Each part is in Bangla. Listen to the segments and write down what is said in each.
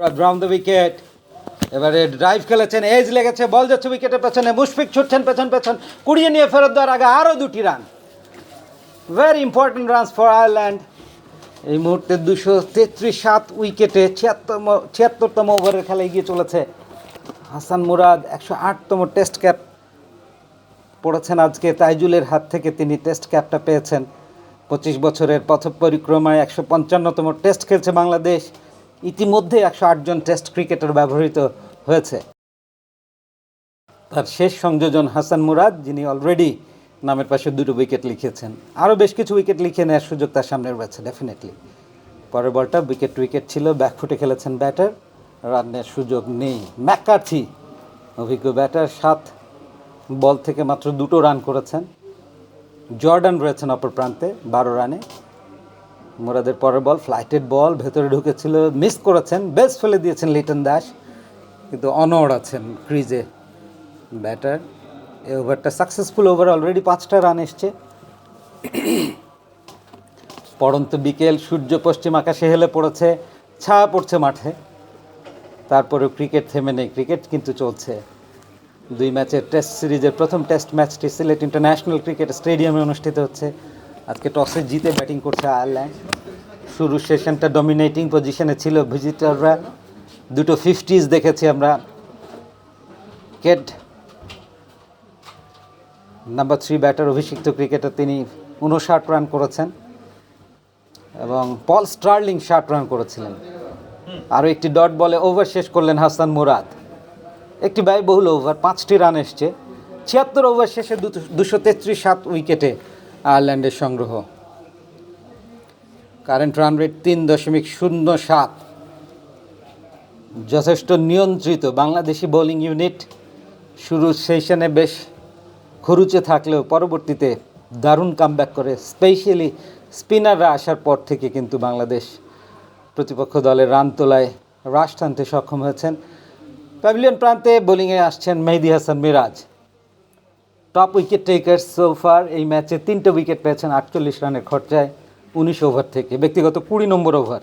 গ্রাউন্ড দ্য উইকেট এবারে ড্রাইভ খেলেছেন এজ লেগেছে বল যাচ্ছে উইকেটের পেছনে, মুশফিক ছুটছেন পেছন পেছন, কুড়িয়ে নিয়ে ফেরত দেওয়ার আগে আরও দুটি run very important runs for Ireland এই মুহূর্তে দুশো তেত্রিশ সাত উইকেটে ছিয়াত্তম ছিয়াত্তরতম ওভারের খেলা এগিয়ে চলেছে হাসান মুরাদ, একশো আটতম টেস্ট ক্যাপ পড়েছেন আজকে, তাইজুলের হাত থেকে তিনি টেস্ট ক্যাপটা পেয়েছেন। পঁচিশ বছরের পথ পরিক্রমায় একশো পঞ্চান্নতম টেস্ট খেলছে বাংলাদেশ। ইতিমধ্যে একশো আটজন টেস্ট ক্রিকেটার ব্যবহৃত হয়েছে। তার শেষ সংযোজন হাসান মুরাদ, যিনি অলরেডি নামের পাশে দুটো উইকেট লিখেছেন। আরও বেশ কিছু উইকেট লিখে নেওয়ার সুযোগ তার সামনে রয়েছে ডেফিনেটলি পরের বলটা উইকেট উইকেট ছিল, ব্যাকফুটে খেলেছেন ব্যাটার রানের সুযোগ নেই। ম্যাকার্থি, অভিজ্ঞ ব্যাটার, সাত বল থেকে মাত্র দুটো রান করেছেন। জর্ডান রয়েছেন অপর প্রান্তে, বারো রানে। মুরাদের পরের বল ফ্লাইটেড বল ভেতরে ঢুকেছিল মিস করেছেন বেস ফেলে দিয়েছেন লিটন দাস কিন্তু অনড় আছেন ক্রিজে ব্যাটার এই ওভারটা সাকসেসফুল ওভার অলরেডি পাঁচটা রান এসছে। পড়ন্ত বিকেল, সূর্য পশ্চিম আকাশে হেলে পড়েছে, ছায়া পড়ছে মাঠে। তারপরেও ক্রিকেট থেমে নেই ক্রিকেট কিন্তু চলছে। দুই ম্যাচের টেস্ট সিরিজের প্রথম টেস্ট ম্যাচটি সিলেট ইন্টারন্যাশনাল ক্রিকেট স্টেডিয়ামে অনুষ্ঠিত হচ্ছে। আজকে টসে জিতে ব্যাটিং করছে আয়ারল্যান্ড। শুরু সেশনটা ডমিনেটিং পজিশনে ছিল ভিজিটররা দুটো ফিফটিজ দেখেছি আমরা। কেট নাম্বার থ্রি ব্যাটার অভিষিক্ত ক্রিকেটার তিনি উনষাট রান করেছেন এবং পল স্টার্লিং ষাট রান করেছিলেন। আরও একটি ডট বলে ওভার শেষ করলেন হাসান মুরাদ। একটি ব্যয়বহুল ওভার পাঁচটি রান এসছে। ছিয়াত্তর ওভার শেষে দুশো তেত্রিশ সাত উইকেটে আয়ারল্যান্ডের সংগ্রহ। কারেন্ট রান রেট তিন দশমিক শূন্য সাত। যথেষ্ট নিয়ন্ত্রিত। বাংলাদেশি বোলিং ইউনিট শুরুর সেশনে বেশ খরুচে থাকলেও পরবর্তীতে দারুণ কামব্যাক করে। স্পেশালি স্পিনাররা আসার পর থেকে কিন্তু বাংলাদেশ প্রতিপক্ষ দলের রান তোলায় রাশ টানতে সক্ষম হয়েছেন। প্যাভিলিয়ন প্রান্তে বোলিংয়ে আসছেন Mehedi Hasan Miraz. Top wicket taker so far এই ম্যাচে তিনটে উইকেট পেয়েছেন, আটচল্লিশ রানের খরচায় উনিশ ওভার থেকে। ব্যক্তিগত কুড়ি নম্বর ওভার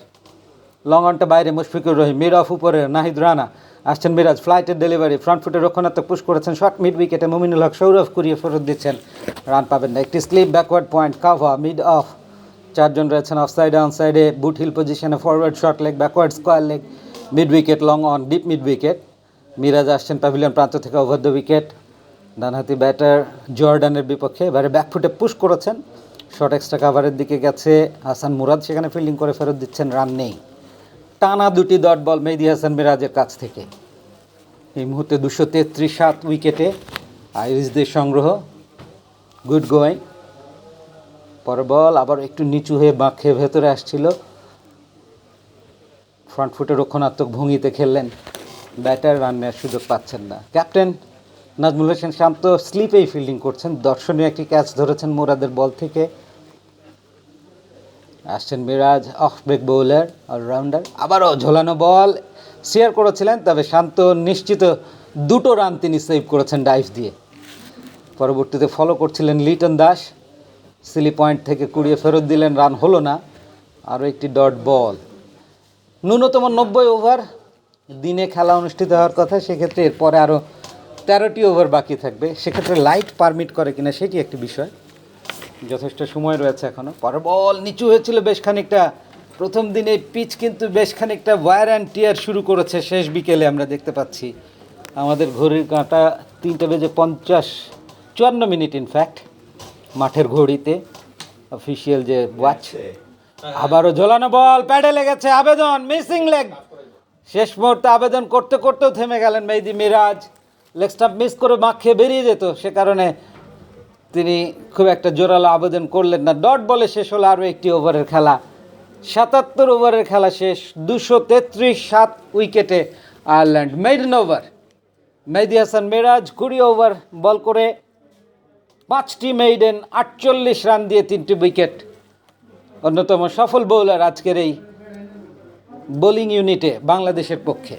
লং অনটা বাইরে মুশফিকুর রহিম। মিড অফ উপরে নাহিদ রানা। আসছেন মিরাজ। ফ্লাইটের ডেলিভারি ফ্রন্ট ফুটে রক্ষণাত্মক পুশ করেছেন শর্ট মিড উইকেটে মুমিনুল হক। সৌরভ কুরিয়ে ফেরত দিচ্ছেন। রান পাবেন না। একটি slip backward point cover mid off চারজন রয়েছেন অফ সাইডে অন সাইডে বুট হিল পজিশনে forward short leg backward square leg mid wicket long on deep mid wicket Miraz আসছেন প্যাভিলিয়ন প্রান্ত থেকে ওভার দ্য উইকেট ডানহাতি ব্যাটার জর্ডানের বিপক্ষে এবারে ব্যাকফুটে পুশ করেছেন। শর্ট এক্সট্রা কাভারের দিকে গেছে হাসান মুরাদ, সেখানে ফিল্ডিং করে ফেরত দিচ্ছেন রান নেই। টানা দুটি ডট বল মেহেদি হাসান মিরাজের কাছ থেকে। এই মুহূর্তে দুশো তেত্রিশ সাত উইকেটে আইরিশদের সংগ্রহ। গুড গোয়িং পর বল আবার একটু নিচু হয়ে বাঁক ভেতরে আসছিল। ফ্রন্ট ফুটে রক্ষণাত্মক ভঙ্গিতে খেললেন। ব্যাটার রান নেওয়ার সুযোগ পাচ্ছেন না। ক্যাপ্টেন নাজমুল হোসেন শান্ত স্লিপেই ফিল্ডিং করছেন। দর্শনীয় একটি ক্যাচ ধরেছেন মোরাদের বল থেকে। আসছেন Miraz off break bowler all rounder আবারও ঝোলানো বল শেয়ার করেছিলেন, তবে শান্ত নিশ্চিত দুটো রান তিনি সেভ করেছেন ডাইভ দিয়ে। পরবর্তীতে ফলো করছিলেন লিটন দাস। সিলি পয়েন্ট থেকে কুড়িয়ে ফেরত দিলেন রান হলো না। আরও একটি ডট বল ন্যূনতম নব্বই ওভার দিনে খেলা অনুষ্ঠিত হওয়ার কথা, সেক্ষেত্রে এরপরে আরও তেরোটি ওভার বাকি থাকবে। সেক্ষেত্রে লাইট পারমিট করে কিনা সেটি একটি বিষয়। যথেষ্ট সময় রয়েছে এখনও পরে বল নিচু হয়েছিল বেশ খানিকটা। প্রথম দিনে পিচ কিন্তু বেশ খানিকটা ওয়ার অ্যান্ড টিয়ার শুরু করেছে। শেষ বিকেলে আমরা দেখতে পাচ্ছি। আমাদের ঘড়ির কাঁটা তিনটে বেজে পঞ্চাশ চুয়ান্ন মিনিট ইনফ্যাক্ট মাঠের ঘড়িতে। অফিসিয়াল যে ওয়াচ আবারও ঝোলানো বল প্যাডে লেগেছে আবেদন মিসিং লেগ শেষ মুহূর্তে আবেদন করতে করতেও থেমে গেলেন Mehedi Miraz. Leg stump miss করে মাখ খেয়ে বেরিয়ে যেত। সে কারণে তিনি খুব একটা জোরালো আবেদন করলেন না। ডট বলে শেষ হলো আরও একটি ওভারের খেলা। সাতাত্তর ওভারের খেলা শেষ। দুশো তেত্রিশ সাত উইকেটে Ireland. Maiden over Mehedi Hasan Miraz কুড়ি ওভার বল করে পাঁচটি মেইডেন আটচল্লিশ রান দিয়ে তিনটি উইকেট অন্যতম সফল বোলার আজকের এই বোলিং ইউনিটে বাংলাদেশের পক্ষে।